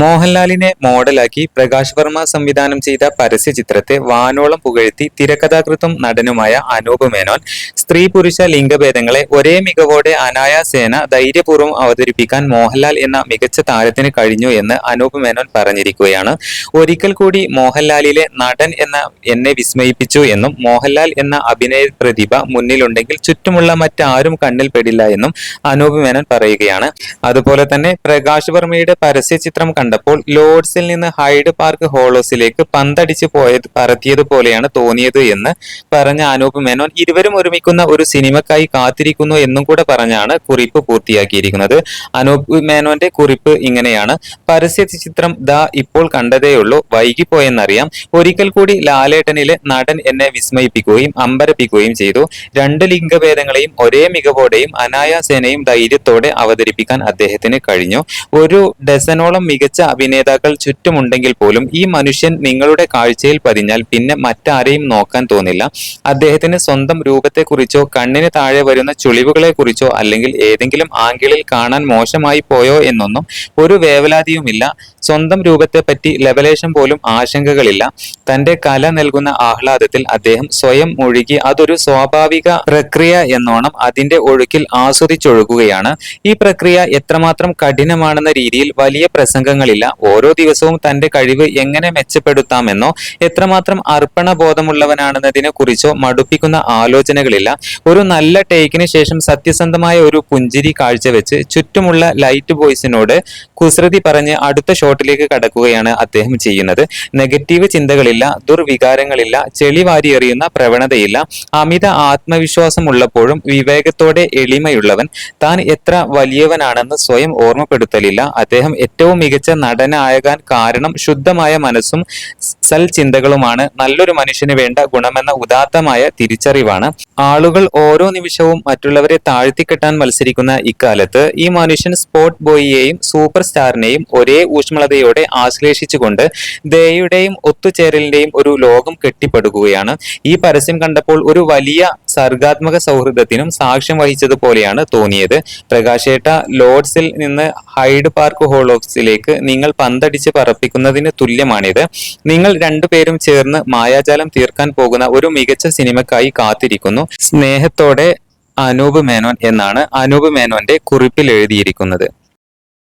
മോഹൻലാലിനെ മോഡലാക്കി പ്രകാശ് വർമ്മ സംവിധാനം ചെയ്ത പരസ്യ ചിത്രത്തെ വാനോളം പുകഴ്ത്തി തിരക്കഥാകൃത്തും നടനുമായ അനൂപ് മേനോൻ സ്ത്രീ പുരുഷ ലിംഗഭേദങ്ങളെ ഒരേ മികവോടെ അനായാസേന ധൈര്യപൂർവം അവതരിപ്പിക്കാൻ മോഹൻലാൽ എന്ന മികച്ച താരത്തിന് കഴിഞ്ഞു എന്ന് അനൂപ് മേനോൻ പറഞ്ഞിരിക്കുകയാണ്. ഒരിക്കൽ കൂടി മോഹൻലാലിലെ നടൻ എന്ന എന്നെ വിസ്മയിപ്പിച്ചു എന്നും മോഹൻലാൽ എന്ന അഭിനയ പ്രതിഭ മുന്നിലുണ്ടെങ്കിൽ ചുറ്റുമുള്ള മറ്റാരും കണ്ണിൽ പെടില്ല എന്നും അനൂപ് മേനോൻ പറയുകയാണ്. അതുപോലെ തന്നെ പ്രകാശ് വർമ്മയുടെ പരസ്യ ചിത്രം കണ്ടപ്പോൾ ലോഡ്സിൽ നിന്ന് ഹൈഡ് പാർക്ക് ഹോളോസിലേക്ക് പന്തടിച്ച് പോയത് പറത്തിയതുപോലെയാണ് തോന്നിയത് എന്ന് പറഞ്ഞ അനൂപ് മേനോൻ ഇരുവരും ഒരുമിക്കുന്ന ഒരു സിനിമക്കായി കാത്തിരിക്കുന്നു എന്നും കൂടെ പറഞ്ഞാണ് കുറിപ്പ് പൂർത്തിയാക്കിയിരിക്കുന്നത്. അനൂപ് മേനോന്റെ കുറിപ്പ് ഇങ്ങനെയാണ്. പരസ്യ ചിത്രം ദ ഇപ്പോൾ കണ്ടതേയുള്ളൂ വൈകിപ്പോയെന്നറിയാം. ഒരിക്കൽ കൂടി ലാലേട്ടനിലെ നടൻ എന്നെ വിസ്മയിപ്പിക്കുകയും അമ്പരപ്പിക്കുകയും ചെയ്തു. രണ്ട് ലിംഗഭേദങ്ങളെയും ഒരേ മികവോടെയും അനായാസേനയും ധൈര്യത്തോടെ അവതരിപ്പിക്കാൻ അദ്ദേഹത്തിന് കഴിഞ്ഞു. ഒരു ഡസനോളം മികച്ച അഭിനേതാക്കൾ ചുറ്റുമുണ്ടെങ്കിൽ പോലും ഈ മനുഷ്യൻ നിങ്ങളുടെ കാഴ്ചയിൽ പതിഞ്ഞാൽ പിന്നെ മറ്റാരെയും നോക്കാൻ തോന്നില്ല. അദ്ദേഹത്തിന് സ്വന്തം രൂപത്തെക്കുറിച്ചോ കണ്ണിന് താഴെ വരുന്ന ചുളിവുകളെക്കുറിച്ചോ അല്ലെങ്കിൽ ഏതെങ്കിലും ആംഗിളിൽ കാണാൻ മോശമായി പോയോ എന്നൊന്നും ഒരു വേവലാതിയുമില്ല. സ്വന്തം രൂപത്തെ പറ്റി ലവലേശം പോലും ആശങ്കകളില്ല. തന്റെ കല നൽകുന്ന ആഹ്ലാദത്തിൽ അദ്ദേഹം സ്വയം ഒഴുകി അതൊരു സ്വാഭാവിക പ്രക്രിയ എന്നോണം അതിന്റെ ഒഴുക്കിൽ ആസ്വദിച്ചൊഴുകുകയാണ്. ഈ പ്രക്രിയ എത്രമാത്രം കഠിനമാണെന്ന രീതിയിൽ വലിയ പ്രസംഗങ്ങളില്ല ഓരോ ദിവസവും തന്റെ കഴിവ് എങ്ങനെ മെച്ചപ്പെടുത്താമെന്നോ എത്രമാത്രം അർപ്പണ ബോധമുള്ളവനാണെന്നതിനെ കുറിച്ചോ മടുപ്പിക്കുന്ന ആലോചനകളില്ല. ഒരു നല്ല ടേക്കിന് ശേഷം സത്യസന്ധമായ ഒരു പുഞ്ചിരി കാഴ്ചവെച്ച് ചുറ്റുമുള്ള ലൈറ്റ് ബോയ്സിനോട് കുസൃതി പറഞ്ഞ് അടുത്ത ഷോട്ടിലേക്ക് കടക്കുകയാണ് അദ്ദേഹം ചെയ്യുന്നത്. നെഗറ്റീവ് ചിന്തകളില്ല ദുർവികാരങ്ങളില്ല ചെളി വാരി എറിയുന്ന പ്രവണതയില്ല. അമിത ആത്മവിശ്വാസം ഉള്ളപ്പോഴും വിവേകത്തോടെ എളിമയുള്ളവൻ. താൻ എത്ര വലിയവനാണെന്ന് സ്വയം ഓർമ്മപ്പെടുത്തലില്ല. അദ്ദേഹം ഏറ്റവും മികച്ച നടനാകാൻ കാരണം ശുദ്ധമായ മനസ്സും സൽ ചിന്തകളുമാണ് നല്ലൊരു മനുഷ്യന് വേണ്ട ഗുണമെന്ന ഉദാത്തമായ തിരിച്ചറിവാണ്. ആളുകൾ ഓരോ നിമിഷവും മറ്റുള്ളവരെ താഴ്ത്തിക്കെട്ടാൻ മത്സരിക്കുന്ന ഇക്കാലത്ത് ഈ മനുഷ്യൻ സ്പോട്ട് ബോയിയെയും സൂപ്പർ സ്റ്റാറിനെയും ഒരേ ഊഷ്മളതയോടെ ആശ്ലേഷിച്ചുകൊണ്ട് ദയയുടെയും ഒത്തുചേരലിന്റെയും ഒരു ലോകം കെട്ടിപ്പടുക്കുകയാണ്. ഈ പരസ്യം കണ്ടപ്പോൾ ഒരു വലിയ സർഗാത്മക സൗഹൃദത്തിനും സാക്ഷ്യം വഹിച്ചതുപോലെയാണ് തോന്നിയത്. പ്രകാശേട്ട ലോഡ്സിൽ നിന്ന് ഹൈഡ് പാർക്ക് ഹോളോക്സിലേക്ക് നിങ്ങൾ പന്തടിച്ച് പറപ്പിക്കുന്നതിന് തുല്യമാണിത്. നിങ്ങൾ രണ്ടുപേരും ചേർന്ന് മായാജാലം തീർക്കാൻ പോകുന്ന ഒരു മികച്ച സിനിമക്കായി കാത്തിരിക്കുന്നു. സ്നേഹത്തോടെ അനൂപ് മേനോൻ എന്നാണ് അനൂപ് മേനോന്റെ കുറിപ്പിൽ എഴുതിയിരിക്കുന്നത്.